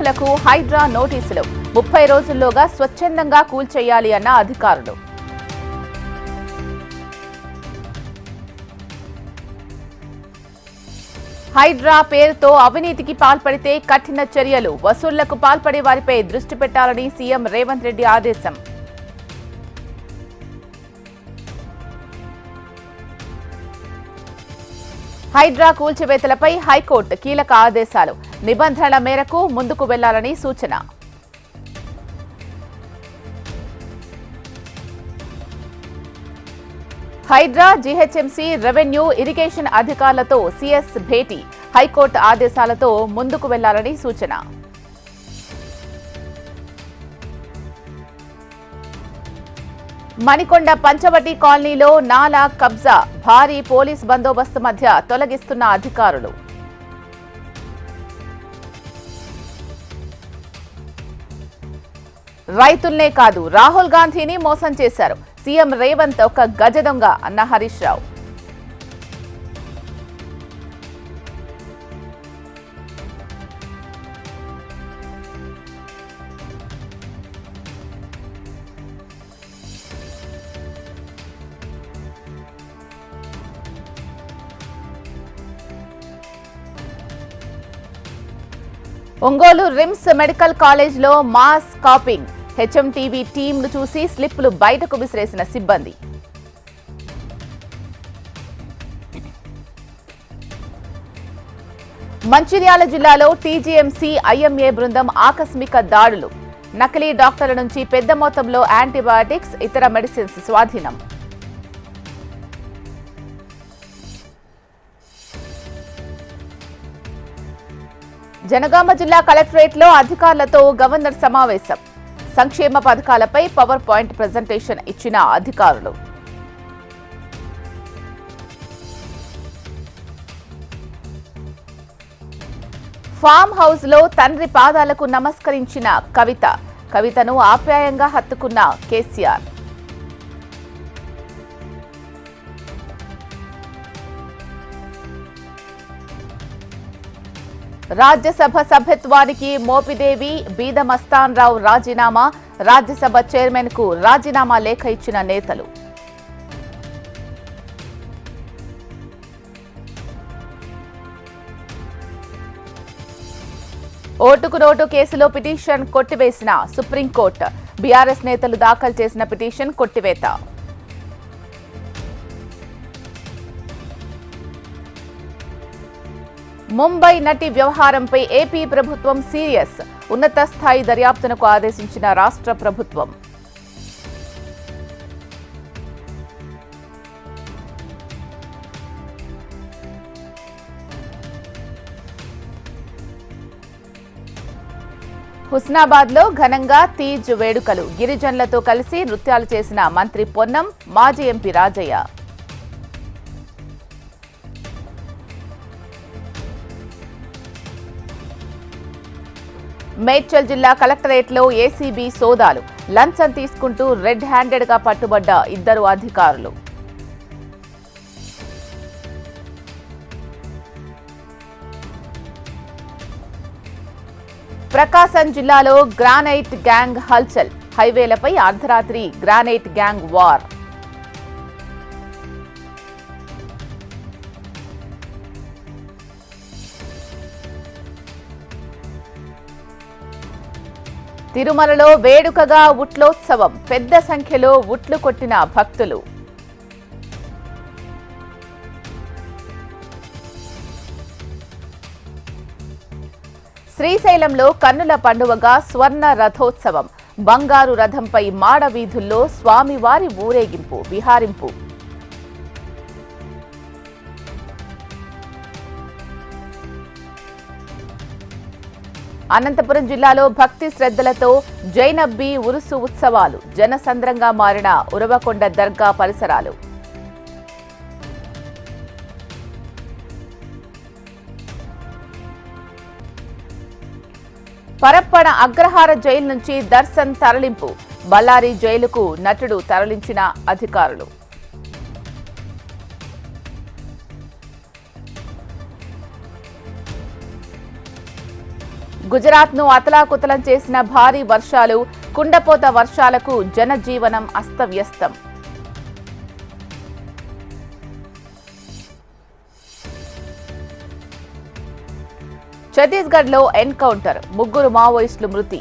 సంస్థలకు హైడ్రా నోటీసులు. ముప్పై రోజుల్లోగా స్వచ్ఛందంగా కూల్చేయాలి అన్న అధికారులు. హైడ్రా పేరుతో అవినీతికి పాల్పడితే కఠిన చర్యలు. వసూళ్ళకు పాల్పడే వారిపై దృష్టి పెట్టాలని సీఎం రేవంత్ రెడ్డి ఆదేశం. హైడ్రా కూల్చివేతలపై హైకోర్టు కీలక ఆదేశాలు. నిబంధనల మేరకు ముందుకు వెళ్ళాలని సూచన. హైడ్రా జీహెచ్ఎంసీ రెవెన్యూ ఇరిగేషన్ అధికారులతో సీఎస్ భేటీ. హైకోర్టు ఆదేశాలతో ముందుకు వెళ్ళాలని సూచన. మణికొండ పంచవటి కాలనీలో నాలా కబ్జా భారీ పోలీస్ బందోబస్తు మధ్య తొలగిస్తున్న అధికారులు. రైతుల్నే కాదు రాహుల్ గాంధీని మోసం చేశారు. సీఎం రేవంత్ ఒక గజ దొంగ అన్న హరీష్ రావు. ఒంగోలు రిమ్స్ మెడికల్ కాలేజ్లో మాస్ కాపింగ్. హెచ్ఎంటీవీ టీంను చూసి స్లిప్పులు బయటకు విసిరేసిన సిబ్బంది. మంచిర్యాల జిల్లాలో టీజీఎంసీ ఐఎంఏ బృందం ఆకస్మిక దాడులు. నకిలీ డాక్టర్ల నుంచి పెద్ద మొత్తంలో యాంటీబయాటిక్స్ ఇతర మెడిసిన్స్ స్వాధీనం. జనగామ జిల్లా కలెక్టరేట్లో అధికారులతో గవర్నర్ సమావేశం. సంక్షేమ పథకాలపై పవర్ పాయింట్ ప్రజెంటేషన్ ఇచ్చిన అధికారులు. ఫామ్ హౌస్లో తండ్రి పాదాలకు నమస్కరించిన కవిత. కవితను ఆప్యాయంగా హత్తుకున్న కేసీఆర్. రాజ్యసభ సభ్యత్వానికి మోపిదేవి బీదమస్తాన్ రావు రాజీనామా రాజ్యసభ చైర్మన్కు రాజీనామా లేఖ ఇచ్చిన నేతలు. ఓటుకు నోటు కేసులో పిటిషన్ కొట్టివేసిన సుప్రీంకోర్టు. బీఆర్ఎస్ నేతలు దాఖలు చేసిన పిటిషన్ కొట్టివేత. ముంబై నటి వ్యవహారంపై ఏపీ ప్రభుత్వం సీరియస్. ఉన్నత స్థాయి దర్యాప్తునకు ఆదేశించిన రాష్ట్ర ప్రభుత్వం. హుస్నాబాద్లో ఘనంగా తీజ్ వేడుకలు. గిరిజనులతో కలిసి నృత్యాలు చేసిన మంత్రి పొన్నం మాజీ ఎంపీ రాజయ్య. మేడ్చల్ జిల్లా కలెక్టరేట్లో ఏసీబీ సోదాలు. లంచం తీసుకుంటూ రెడ్ హ్యాండెడ్గా పట్టుబడ్డ ఇద్దరు అధికారులు. ప్రకాశం జిల్లాలో గ్రానైట్ గ్యాంగ్ హల్చల్. హైవేలపై అర్ధరాత్రి గ్రానైట్ గ్యాంగ్ వార్. తిరుమలలో వేడుకగా ఉట్లోత్సవం పెద్ద సంఖ్యలో ఉట్లు కొట్టిన భక్తులు. శ్రీశైలంలో కన్నుల పండువగా స్వర్ణ రథోత్సవం. బంగారు రథంపై మాడ వీధుల్లో స్వామివారి ఊరేగింపు విహారింపు. అనంతపురం జిల్లాలో భక్తి శ్రద్ధలతో జైనబ్బి ఉరుసు ఉత్సవాలు జనసంద్రంగా మారిన ఉరవకొండ దర్గా పరిసరాలు. పరప్పణ అగ్రహార జైలు నుంచి దర్శన్ తరలింపు. బళ్ళారి జైలుకు నటుడు తరలించిన అధికారులు. గుజరాత్ను అతలాకుతలం చేసిన భారీ వర్షాలు కుండపోత వర్షాలకు జనజీవనం అస్తవ్యస్తం. ఛత్తీస్గఢ్లో ఎన్కౌంటర్ ముగ్గురు మావోయిస్టులు మృతి.